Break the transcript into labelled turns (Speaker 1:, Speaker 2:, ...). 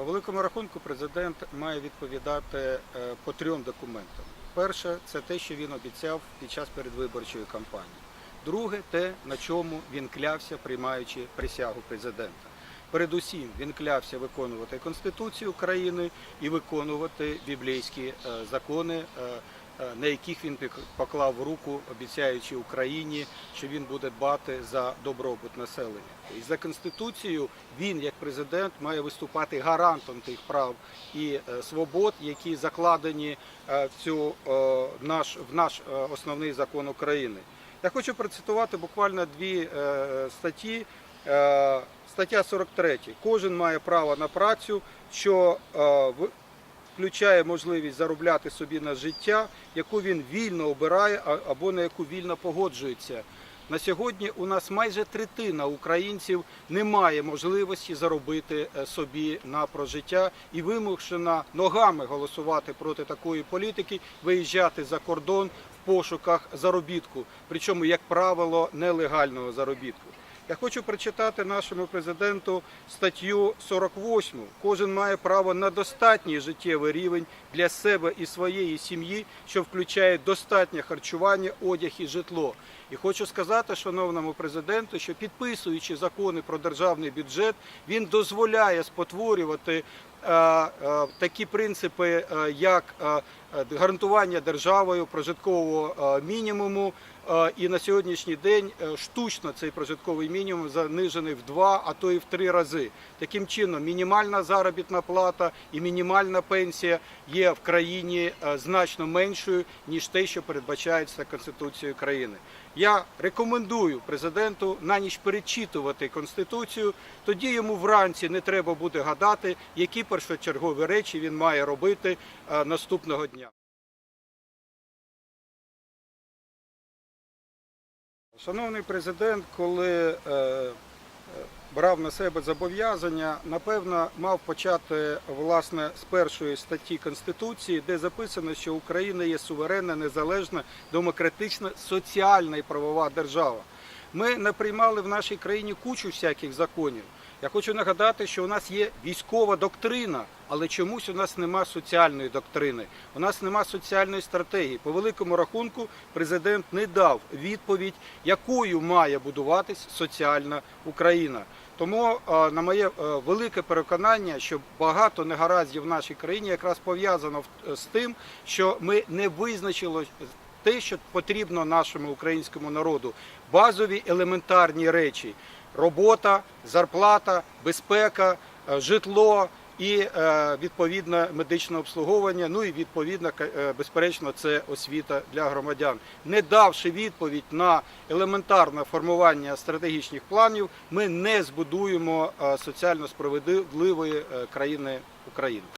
Speaker 1: По великому рахунку президент має відповідати е, по трьом документам. Перше, це те, що він обіцяв під час передвиборчої кампанії. Друге, те, на чому він клявся, приймаючи присягу президента. Передусім, він клявся виконувати Конституцію України і виконувати біблійські е, закони, е, на яких він поклав руку, обіцяючи Україні, що він буде дбати за добробут населення. І за конституцією він, як президент, має виступати гарантом тих прав і е, свобод, які закладені е, в цю е, наш в наш е, основний закон України. Я хочу процитувати буквально дві е, статті. Е, Стаття 43. Кожен має право на працю, що е, включає можливість заробляти собі на життя, яку він вільно обирає або на яку вільно погоджується. На сьогодні у нас майже третина українців не має можливості заробити е, собі на прожиття і вимушена ногами голосувати проти такої політики, виїжджати за кордон в пошуках заробітку, причому, як правило, нелегального заробітку. Я хочу прочитати нашому президенту статтю 48. Кожен має право на достатній життєвий рівень для себе і своєї сім'ї, що включає достатнє харчування, одяг і житло. І хочу сказати, шановному президенту, що підписуючи закони про державний бюджет, він дозволяє спотворювати такі принципи, е, як е, е, гарантування державою прожиткового е, мінімуму. Е, І на сьогоднішній день е, штучно цей прожитковий мінімум занижений в два, а то і в три рази. Таким чином, мінімальна заробітна плата і мінімальна пенсія є в країні е, значно меншою ніж те, що передбачається Конституцією країни. Я рекомендую президенту на ніч перечитувати конституцію. Тоді йому вранці не треба буде гадати, які першочергові речі він має робити е, наступного дня. Шановний президент, коли е, е, брав на себе зобов'язання, напевно, мав почати власне з першої статті Конституції, де записано, що Україна є суверенна, незалежна, демократична, соціальна і правова держава. Ми не приймали в нашій країні кучу всяких законів. Я хочу нагадати, що у нас є військова доктрина, але чомусь у нас нема соціальної доктрини. У нас нема соціальної стратегії. По великому рахунку, президент не дав відповідь, якою має будуватись соціальна Україна. Тому, е, на моє е, велике переконання, що багато негараздів в нашій країні якраз пов'язано в- з тим, що ми не визначили те, що потрібно нашому українському народу. Базові елементарні речі: робота, зарплата, безпека, е, житло. І е, відповідне медичне обслуговування, ну і відповідно, е, безперечно, це освіта для громадян. Не давши відповідь на елементарне формування стратегічних планів, ми не збудуємо соціально справедливої країни України.